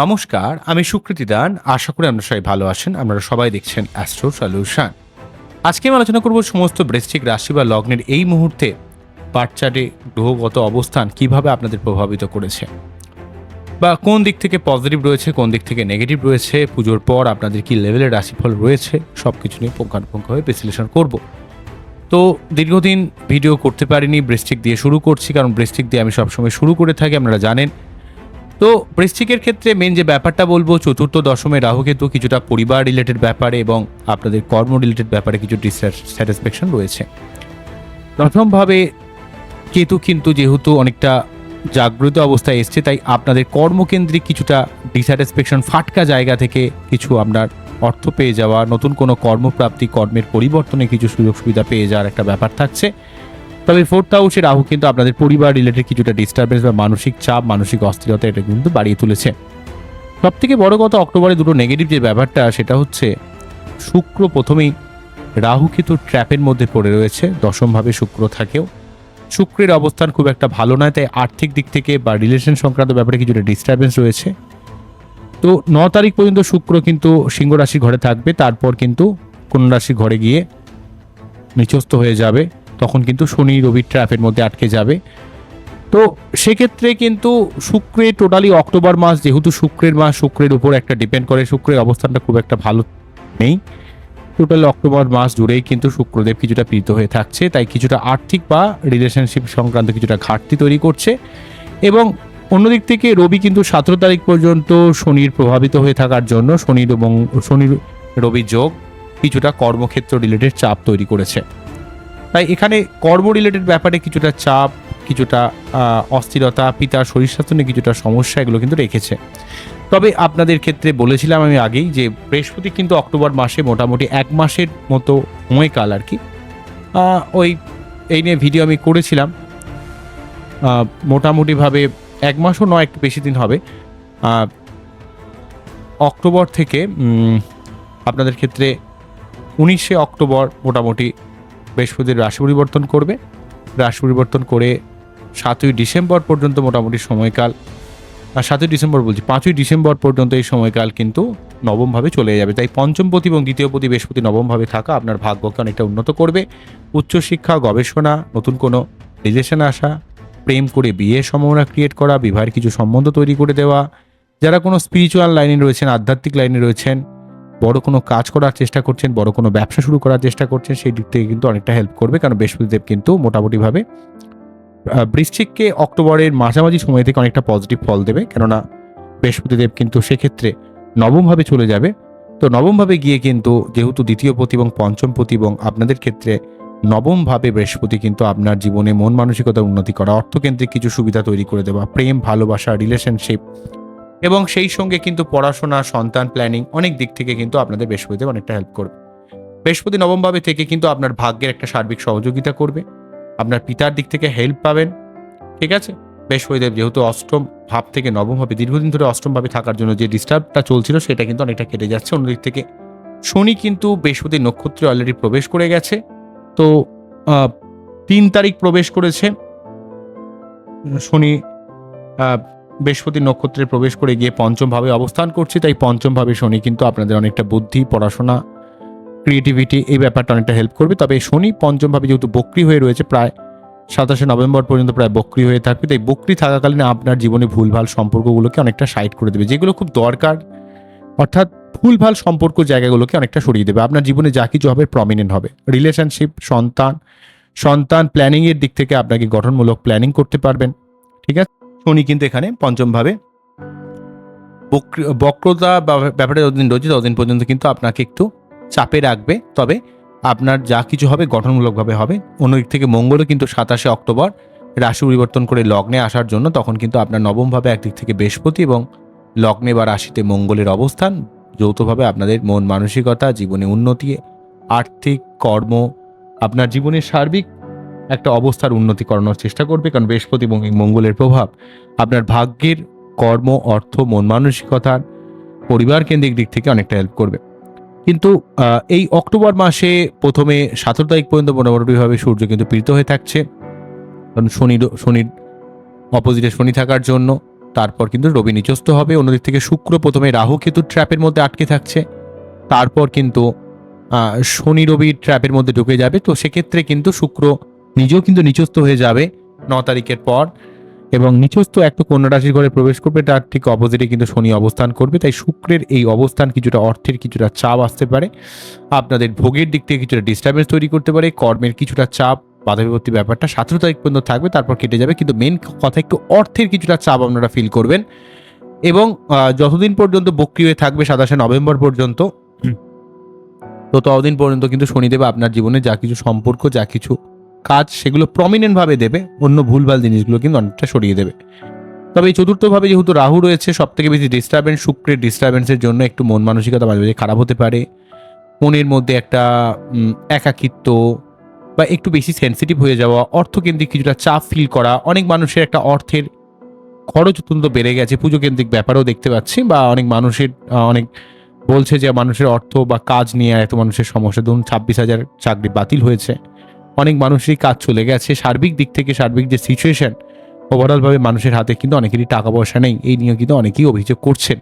নমস্কার, আমি সুকৃতি দান। আশা করি আপনারা সবাই ভালো আছেন। আপনারা সবাই দেখছেন অ্যাস্ট্রো সলিউশন আজকে আমি আলোচনা করব সমস্ত বৃশ্চিক রাশি বা লগ্নের এই মুহূর্তে পাটচাটে গ্রহগত অবস্থান কীভাবে আপনাদের প্রভাবিত করেছে। বা কোন দিক থেকে পজিটিভ রয়েছে, কোন দিক থেকে নেগেটিভ রয়েছে, পুজোর পর আপনাদের কি লেভেলের রাশিফল রয়েছে সব কিছু নিয়ে পুঙ্খানুপুঙ্খভাবে বিশ্লেষণ করব। তো দীর্ঘদিন ভিডিও করতে পারিনি বৃষ্টিক দিয়ে শুরু করছি, কারণ বৃষ্টিক দিয়ে আমি সবসময় শুরু করে থাকি, আপনারা জানেন। তো বৃশ্চিকের ক্ষেত্রে মেন যে ব্যাপারটা বলব, চতুর্থ দশমে রাহুকেতু কিছুটা পরিবার রিলেটেড ব্যাপারে এবং আপনাদের কর্ম রিলেটেড ব্যাপারে কিছু ডিসস্যাটিসফ্যাকশন রয়েছে। প্রথমভাবে কেতু কিন্তু যেহেতু অনেকটা জাগ্রত অবস্থায় এসছে, তাই আপনাদের কর্মকেন্দ্রিক কিছুটা ডিস্যাটিসফ্যাকশন ফাটকা জায়গা থেকে কিছু আপনার অর্থ পেয়ে যাওয়া, নতুন কোনো কর্মপ্রাপ্তি, কর্মের পরিবর্তনে কিছু সুযোগ সুবিধা পেয়ে যাওয়ার একটা ব্যাপার থাকছে। তবে ফোর্থ হাউসে রাহু কিন্তু আপনাদের পরিবার রিলেটেড কিছুটা ডিস্টারবেন্স বা মানসিক চাপ, মানসিক অস্থিরতা এটা কিন্তু বাড়িয়ে তুলেছে। সব থেকে বড় কথা অক্টোবরে দুটো নেগেটিভ যে ব্যাপারটা, সেটা হচ্ছে শুক্র প্রথমেই রাহু কিন্তু ট্র্যাপের মধ্যে পড়ে রয়েছে দশমভাবে শুক্র থাকেও। শুক্রের অবস্থান খুব একটা ভালো নয়, তাই আর্থিক দিক থেকে বা রিলেশন সংক্রান্ত ব্যাপারে কিছুটা ডিস্টারবেন্স রয়েছে। তো ন তারিখ পর্যন্ত শুক্র কিন্তু সিংহ রাশির ঘরে থাকবে, তারপর কিন্তু কোন রাশির ঘরে গিয়ে নিচস্ত হয়ে যাবে। তখন কিন্তু শনি রবি ট্র্যাপের মধ্যে আটকে যাবে। তো সেক্ষেত্রে কিন্তু শুক্রে টোটালি অক্টোবর মাস, যেহেতু শুক্রের মাস, শুক্রের উপর একটা ডিপেন্ড করে, শুক্রের অবস্থানটা খুব একটা ভালো নেই। টোটাল অক্টোবর মাস জুড়েই কিন্তু শুক্রদেব কিছুটা পীড়িত হয়ে থাকছে, তাই কিছুটা আর্থিক বা রিলেশনশিপ সংক্রান্ত কিছুটা ঘাটতি তৈরি করছে। এবং অন্যদিক থেকে রবি কিন্তু সতেরো তারিখ পর্যন্ত শনির প্রভাবিত হয়ে থাকার জন্য শনির এবং, শনির রবি যোগ কিছুটা কর্মক্ষেত্র রিলেটেড চাপ তৈরি করেছে। তাই এখানে কর্ম রিলেটেড ব্যাপারে কিছুটা চাপ, কিছুটা অস্থিরতা, পিতার শরীর স্বাস্থ্য নিয়ে কিছুটা সমস্যা এগুলো কিন্তু রেখেছে। তবে আপনাদের ক্ষেত্রে বলেছিলাম আমি আগেই যে বৃহস্পতি কিন্তু অক্টোবর মাসে মোটামুটি এক মাসের মতো সময়কাল আর কি। ওই, এই নিয়ে ভিডিও আমি করেছিলাম। মোটামুটিভাবে এক মাসও নয়, একটু বেশি দিন হবে। অক্টোবর থেকে আপনাদের ক্ষেত্রে উনিশে অক্টোবর মোটামুটি বৃহস্পতির রাশি পরিবর্তন করবে। রাশি পরিবর্তন করে সাতই ডিসেম্বর পর্যন্ত মোটামুটি সময়কাল। আর সাতই ডিসেম্বর বলছি, পাঁচই ডিসেম্বর পর্যন্ত এই সময়কাল কিন্তু নবমভাবে চলে যাবে। তাই পঞ্চমপতি এবং দ্বিতীয়পতি বৃহস্পতি নবমভাবে থাকা আপনার ভাগ্যকে অনেকটা উন্নত করবে। উচ্চশিক্ষা, গবেষণা, নতুন কোনো রিলেশনে আসা, প্রেম করে বিয়ের সম্ভাবনা ক্রিয়েট করা, বিবাহের কিছু সম্বন্ধ তৈরি করে দেওয়া, যারা কোনো স্পিরিচুয়াল লাইনে রয়েছেন, আধ্যাত্মিক লাইনে রয়েছেন বড় কোনো কাজ করার চেষ্টা করছেন, বড় কোনো ব্যবসা শুরু করার চেষ্টা করছেন, সেই দিক থেকে কিন্তু অনেকটা হেল্প করবে। কারণ বৃহস্পতিদেব কিন্তু মোটামুটিভাবে বৃশ্চিককে অক্টোবরের মাঝামাঝি সময় থেকে অনেকটা পজিটিভ ফল দেবে। কেননা বৃহস্পতিদেব কিন্তু সেক্ষেত্রে নবমভাবে চলে যাবে। তো নবমভাবে গিয়ে কিন্তু যেহেতু দ্বিতীয় পতি এবং পঞ্চম পতি এবং আপনাদের ক্ষেত্রে নবমভাবে বৃহস্পতি কিন্তু আপনার জীবনে মন মানসিকতা উন্নতি করা অর্থকেন্দ্রিক কিছু সুবিধা তৈরি করে দেওয়া, প্রেম, ভালোবাসা রিলেশনশিপ এবং সেই সঙ্গে কিন্তু পড়াশোনা, সন্তান প্ল্যানিং অনেক দিক থেকে কিন্তু আপনাদের বৃহস্পতিদেব অনেকটা হেল্প করবে। বৃহস্পতি নবমভাবে থেকে কিন্তু আপনার ভাগ্যের একটা সার্বিক সহযোগিতা করবে। আপনার পিতার দিক থেকে হেল্প পাবেন, ঠিক আছে? বৃহস্পতিদেব যেহেতু অষ্টম ভাব থেকে নবম ভাবে দীর্ঘদিন ধরে অষ্টমভাবে থাকার জন্য যে ডিস্টার্বটা চলছিল সেটা কিন্তু অনেকটা কেটে যাচ্ছে। অন্যদিক থেকে শনি কিন্তু বৃহস্পতির নক্ষত্রে অলরেডি প্রবেশ করে গেছে। তো তিন তারিখ প্রবেশ করেছে। শনি আহ, বৃহস্পতির নক্ষত্রে প্রবেশ করে গিয়ে পঞ্চম ভাবে অবস্থান করছে তাই পঞ্চম ভাবে শনি কিন্তু আপনাদের অনেকটা বুদ্ধি পড়াশোনা ক্রিয়েটিভিটি এই ব্যাপারটা অনেকটা হেল্প করবে। তবে শনি পঞ্চম ভাবে যেহেতু বক্রি হয়ে রয়েছে প্রায় সাতাশে নভেম্বর পর্যন্ত প্রায় বক্রি হয়ে থাকবে তাই বক্রি থাকাকালীন আপনার জীবনে ভুলভাল সম্পর্কগুলোকে অনেকটা সাইড করে দেবে যেগুলো খুব দরকার। অর্থাৎ ভুলভাল সম্পর্ক জায়গাগুলোকে অনেকটা সরিয়ে দেবে। আপনার জীবনে যা কিছু হবে প্রমিনেন্ট হবে। রিলেশনশিপ সন্তান সন্তান প্ল্যানিংয়ের দিক থেকে আপনাকে গঠনমূলক প্ল্যানিং করতে পারবেন ঠিক আছে? শনি কিন্তু এখানে পঞ্চমভাবে। বক্র- বক্রতা ব্যাপারে যতদিন রয়েছে ততদিন পর্যন্ত কিন্তু আপনাকে একটু চাপে রাখবে। তবে আপনার যা কিছু হবে গঠনমূলকভাবে হবে। অন্যদিক থেকে মঙ্গলও কিন্তু সাতাশে অক্টোবর রাশি পরিবর্তন করে লগ্নে আসার জন্য তখন কিন্তু আপনার নবমভাবে একদিক থেকে বৃহস্পতি এবং লগ্নে বা রাশিতে মঙ্গলের অবস্থান। যৌথভাবে আপনাদের মন মানসিকতা, জীবনে উন্নতি, আর্থিক কর্ম, আপনার জীবনের সার্বিক একটা অবস্থার উন্নতি করানোর চেষ্টা করবে, কারণ বৃহস্পতি এবং এই মঙ্গলের প্রভাব আপনার ভাগ্যের কর্ম, অর্থ, মন মানসিকতার পরিবার কেন্দ্রিক দিক থেকে অনেকটা হেল্প করবে। কিন্তু এই অক্টোবর মাসে প্রথমে সতেরো তারিখ পর্যন্ত মোটামুটিভাবে সূর্য কিন্তু পীড়িত হয়ে থাকছে। কারণ শনি শনির অপোজিটে শনি থাকার জন্য তারপর কিন্তু রবি নিচস্ত হবে। অন্যদিক থেকে শুক্র প্রথমে রাহু কেতু ট্র্যাপের মধ্যে আটকে থাকছে। তারপর কিন্তু শনি রবি ট্র্যাপের মধ্যে ঢুকে যাবে। তো সেক্ষেত্রে কিন্তু শুক্র নিজেও কিন্তু নিচস্ত হয়ে যাবে ন তারিখের পর এবং নিচস্থ একটা কন্যা রাশির ঘরে প্রবেশ করবে, তার ঠিক অপোজিটে কিন্তু শনি অবস্থান করবে। তাই শুক্রের এই অবস্থান কিছুটা অর্থের কিছুটা চাপ আসতে পারে। আপনাদের ভোগের দিক থেকে কিছুটা ডিস্টারবেন্স তৈরি করতে পারে, কর্মের কিছুটা চাপ বাধা বিপত্তি ব্যাপারটা সতেরো তারিখ পর্যন্ত থাকবে, তারপর কেটে যাবে। কিন্তু মেন কথা একটু অর্থের কিছুটা চাপ আপনারা ফিল করবেন। এবং যতদিন পর্যন্ত বক্রি হয়ে থাকবে সাতাশে নভেম্বর পর্যন্ত, তো ততদিন পর্যন্ত কিন্তু শনিদেব আপনার জীবনে যা কিছু সম্পর্ক, যা কিছু কাজ সেগুলো প্রমিনেন্ট ভাবে দেবে, অন্য ভুলভাল জিনিসগুলো কিন্তু অনেকটা সরিয়ে দেবে। তবে এই চতুর্থভাবে যেহেতু রাহু রয়েছে সব থেকে বেশি ডিস্টারবেন্স শুক্রের ডিস্টারবেন্সের জন্য একটু মন মানসিকতা মাঝে মাঝে খারাপ হতে পারে। মনের মধ্যে একটা একাকিত্ব বা একটু বেশি সেন্সিটিভ হয়ে যাওয়া, অর্থকেন্দ্রিক কিছুটা চাপ ফিল করা, অনেক মানুষের একটা অর্থের খরচ অত্যন্ত বেড়ে গেছে। পুজো কেন্দ্রিক ব্যাপারও দেখতে পাচ্ছি বা অনেক মানুষের অনেক বলছে যে মানুষের অর্থ বা কাজ নিয়ে এত মানুষের সমস্যা। ধরুন ছাব্বিশ হাজার চাকরি বাতিল হয়েছে। অনেক মানুষেরই কাজ চলে গেছে। সার্বিক দিক থেকে সার্বিক যে সিচুয়েশন ওভারঅলভাবে মানুষের হাতে কিন্তু অনেকেরই টাকা পয়সা নেই। এই নিয়ে কিন্তু অনেকেই অভিযোগ করছেন।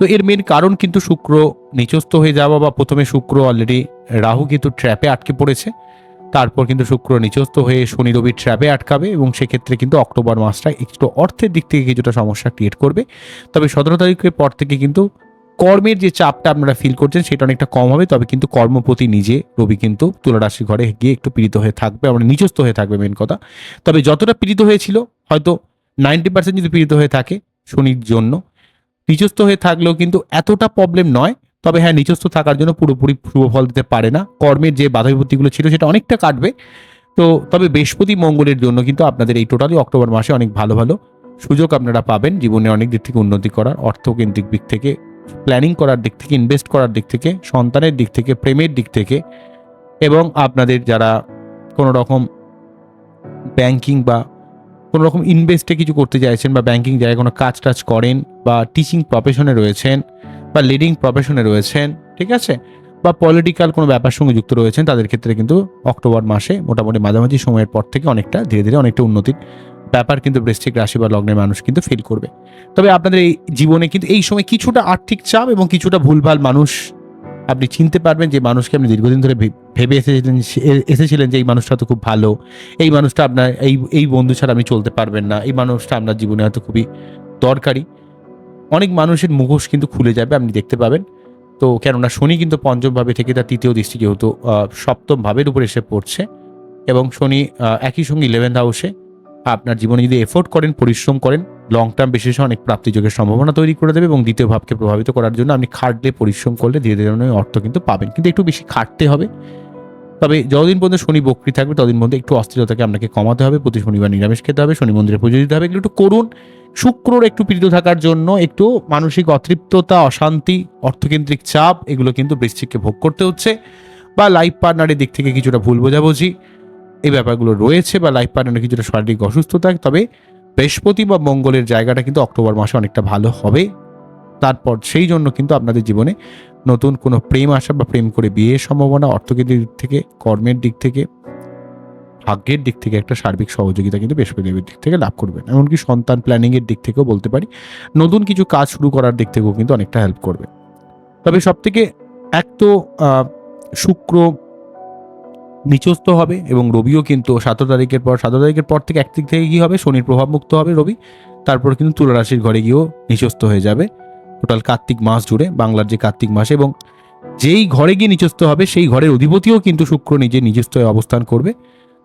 তো এর মেন কারণ কিন্তু শুক্র নিচস্থ হয়ে যাওয়া বা প্রথমে শুক্র অলরেডি রাহু কিন্তু ট্র্যাপে আটকে পড়েছে। তারপর কিন্তু শুক্র নিচস্থ হয়ে শনি রবি ট্র্যাপে আটকাবে এবং সেক্ষেত্রে কিন্তু অক্টোবর মাসটা একটু অর্থের দিক থেকে কিছুটা সমস্যা ক্রিয়েট করবে। তবে সতেরো তারিখের পর থেকে কিন্তু কর্মের যে চাপটা আপনারা ফিল করছেন সেটা অনেকটা কম হবে, তবে কিন্তু কর্মপতি নিজে রবি কিন্তু তুলা রাশি ঘরে গিয়ে একটু পীড়িত হয়ে থাকবে, আমরা নিচস্থ হয়ে থাকবে মেন কথা। তবে যতটা পীড়িত হয়েছিল, হয়তো নাইনটি পার্সেন্ট যদি পীড়িত হয়ে থাকে শনির জন্য নিচস্থ হয়ে থাকলেও কিন্তু এতটা প্রবলেম নয়, তবে হ্যাঁ নিচস্থ থাকার জন্য পুরোপুরি শুভ ফল দিতে পারে না। কর্মের যে বাধা বিপত্তিগুলো ছিল সেটা অনেকটা কাটবে। তো তবে বৃহস্পতি মঙ্গলের জন্য কিন্তু আপনাদের এই টোটালি অক্টোবর মাসে অনেক ভালো ভালো সুযোগ আপনারা পাবেন জীবনে অনেক দিক থেকে উন্নতি করার, অর্থকেন্দ্রিক দিক থেকে প্ল্যানিং করার দিক থেকে ইনভেস্ট করার দিক থেকে, সন্তানের দিক থেকে, প্রেমের দিক থেকে এবং আপনাদের যারা কোনো রকম ব্যাংকিং বা কোনো রকম ইনভেস্টে কিছু করতে চাইছেন বা ব্যাংকিং জায়গায় কোনো কাজ টাজ করেন বা টিচিং প্রফেশনে রয়েছেন বা লিডিং প্রফেশনে রয়েছেন, ঠিক আছে? বা পলিটিক্যাল কোনো ব্যাপার সঙ্গে যুক্ত রয়েছেন, তাদের ক্ষেত্রে কিন্তু অক্টোবর মাসে মোটামুটি মাঝামাঝি সময়ের পর থেকে অনেকটা ধীরে ধীরে অনেকটা উন্নতির ব্যাপার কিন্তু বৃশ্চিক রাশি বা লগ্নের মানুষ কিন্তু ফিল করবে। তবে আপনাদের এই জীবনে কিন্তু এই সময় কিছুটা আর্থিক চাপ এবং কিছুটা ভুলভাল মানুষ আপনি চিনতে পারবেন যে মানুষকে আপনি দীর্ঘদিন ধরে ভেবে এসেছিলেন এসেছিলেন যে এই মানুষটা তো খুব ভালো, এই মানুষটা আপনার, এই এই বন্ধু ছাড়া আপনি চলতে পারবেন না, এই মানুষটা আপনার জীবনে হয়তো খুবই দরকারি। অনেক মানুষের মুখোশ কিন্তু খুলে যাবে, আপনি দেখতে পাবেন। তো কেননা শনি কিন্তু পঞ্চম ভাবে থেকে তার তৃতীয় দৃষ্টি যেহেতু সপ্তম ভাবের উপর এসে পড়ছে এবং শনি একই সঙ্গে ইলেভেন্থ হাউসে আপনার জীবনে যদি এফোর্ট করেন, পরিশ্রম করেন লং টার্ম বেসিসে অনেক প্রাপ্তিযোগের সম্ভাবনা তৈরি করে দেবে এবং দ্বিতীয় ভাবকে প্রভাবিত করার জন্য আপনি খাটলে, পরিশ্রম করলে ধীরে ধীরে অর্থ কিন্তু পাবেন। কিন্তু একটু বেশি খাটতে হবে। তবে যতদিন পর্যন্ত শনি বক্রি থাকবে, ততদিন পর্যন্ত একটু অস্থিরতাকে আপনাকে কমাতে হবে। প্রতি শনিবার নিরামিষ খেতে হবে, শনি মন্দিরে পুজো দিতে হবে। এগুলো একটু করুন। শুক্রর একটু পীড়িত থাকার জন্য একটু মানসিক অতৃপ্ততা, অশান্তি, অর্থকেন্দ্রিক চাপ, এগুলো কিন্তু বৃশ্চিককে ভোগ করতে হচ্ছে। বা লাইফ পার্টনারের দিক থেকে কিছুটা ভুল বোঝাবুঝি। এই ব্যাপারগুলো রয়েছে বা লাইফ পার্টনারের কিছুটা শারীরিক অসুস্থতা, তবে বৃহস্পতি বা মঙ্গলের জায়গাটা কিন্তু অক্টোবর মাসে অনেকটা ভালো হবে। তারপর সেই জন্য কিন্তু আপনাদের জীবনে নতুন কোনো প্রেম আসা বা প্রেম করে বিয়ের সম্ভাবনা অর্থকেন্দ্রিক দিক থেকে, কর্মের দিক থেকে, ভাগ্যের দিক থেকে একটা সার্বিক সহযোগিতা কিন্তু বৃহস্পতিদেবের দিক থেকে লাভ করবেন এমনকি সন্তান প্ল্যানিংয়ের দিক থেকেও বলতে পারি, নতুন কিছু কাজ শুরু করার দিক থেকেও কিন্তু অনেকটা হেল্প করবে। তবে সব থেকে এক তো শুক্র নিচস্থ হবে এবং রবিও কিন্তু সতেরো তারিখের পর, সতেরো তারিখের পর থেকে একদিক থেকে কি হবে? শনির প্রভাব মুক্ত হবে রবি। তারপর কিন্তু তুলা রাশির ঘরে গিয়েও নিচস্থ হয়ে যাবে। টোটাল কার্তিক মাস জুড়ে বাংলার যে কার্তিক মাস এবং যেই ঘরে গিয়ে নিচস্থ হবে, সেই ঘরের অধিপতিও কিন্তু শুক্র নিজে নিজস্থ হয়ে অবস্থান করবে।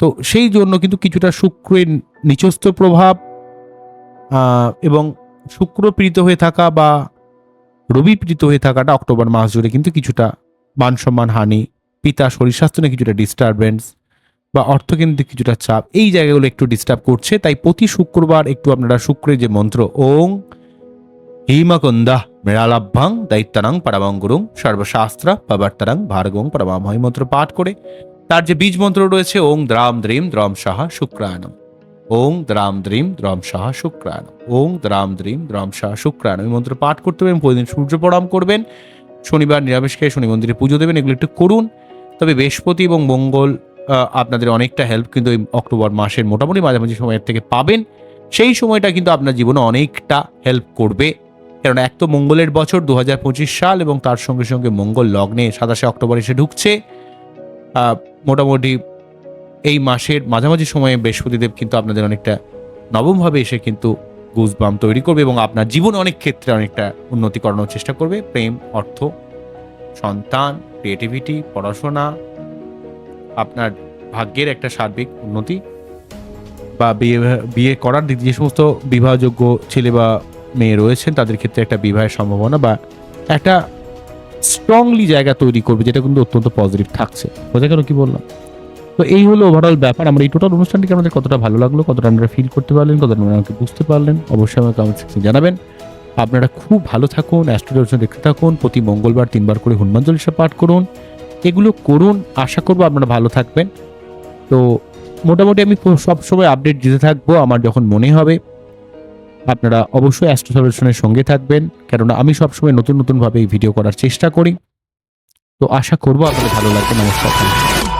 তো সেই জন্য কিন্তু কিছুটা শুক্রের নিচস্থ প্রভাব এবং শুক্র পীড়িত হয়ে থাকা বা রবি পীড়িত হয়ে থাকাটা অক্টোবর মাস জুড়ে কিন্তু কিছুটা মান সম্মান হানি পিতা, শরীর স্বাস্থ্য নিয়ে কিছুটা ডিস্টারবেন্স বা অর্থকেন্দ্রিক কিছুটা চাপ, এই জায়গাগুলো একটু ডিস্টার্ব করছে। তাই প্রতি শুক্রবার একটু আপনারা শুক্রের যে মন্ত্র, ওং হিমকন্দা মৃণালাভ্যাং দৈত্যানাং পরমাং গুরুং সর্বশাস্ত্র পাবার্তারাং ভার্গং পরমাময় মন্ত্র পাঠ করে। তার যে বীজ মন্ত্র রয়েছে, ওং দ্রাম দ্রিম দ্রম সাহা শুক্রায়ণম ওং দ্রাম দ্রিম দ্রম সাহা শুক্রায়ণম ওং দ্রাম দ্রিম দ্রম সাহা শুক্রায়ণম এই মন্ত্র পাঠ করতে হবে প্রতিদিন সূর্য প্রণাম করবেন। শনিবার নিরামিষ খেয়ে শনি মন্দিরে পুজো দেবেন, এগুলো একটু করুন। তবে বৃহস্পতি এবং মঙ্গল আপনাদের অনেকটা হেল্প কিন্তু এই অক্টোবর মাসের মোটামুটি মাঝামাঝি সময়ের থেকে পাবেন। সেই সময়টা কিন্তু আপনার জীবনে অনেকটা হেল্প করবে। কারণ এক তো মঙ্গলের বছর দু হাজার পঁচিশ সাল এবং তার সঙ্গে সঙ্গে মঙ্গল লগ্নে সাতাশে অক্টোবর এসে ঢুকছে। মোটামুটি এই মাসের মাঝামাঝি সময়ে বৃহস্পতিদেব কিন্তু আপনাদের অনেকটা নবমভাবে এসে কিন্তু গুজবাম তৈরি করবে এবং আপনার জীবনে অনেক ক্ষেত্রে অনেকটা উন্নতি করানোর চেষ্টা করবে। প্রেম, অর্থ সন্তান ক্রিয়েটিভিটি পড়াশোনা, আপনার ভাগ্যের একটা সার্বিক উন্নতি বা বিয়ে বিয়ে করার দিক যে সমস্ত বিবাহযোগ্য ছেলে বা মেয়ে রয়েছেন, তাদের ক্ষেত্রে একটা বিবাহের সম্ভাবনা বা একটা স্ট্রংলি জায়গা তৈরি করবে, যেটা কিন্তু অত্যন্ত পজিটিভ থাকছে। বোঝা গেল কি বললাম? তো এই হলো ওভারঅল ব্যাপার। আমার এই টোটাল অনুষ্ঠানটিকে আমাদের কতটা ভালো লাগল, কতটা আপনারা ফিল করতে পারলেন, কতটা আমাকে বুঝতে পারলেন, অবশ্যই আমাকে কমেন্ট জানাবেন। আপনারা খুব ভালো থাকুন, অ্যাস্ট্রোলজি দেখতে থাকুন, প্রতি মঙ্গলবার তিনবার করে হনুমান চল্লিশা পাঠ করুন। এগুলো করুন, আশা করব আপনারা ভালো থাকবেন। তো মোটামুটি আমি সব সময় আপডেট দিতে থাকব, আমার যখন মনে হবে, আপনারা অবশ্যই অ্যাস্ট্রো সলিউশনের সঙ্গে থাকবেন, কেননা আমি সবসময় নতুন নতুনভাবে এই ভিডিও করার চেষ্টা করি। তো আশা করব আপনাদের ভালো লাগবে, নমস্কার।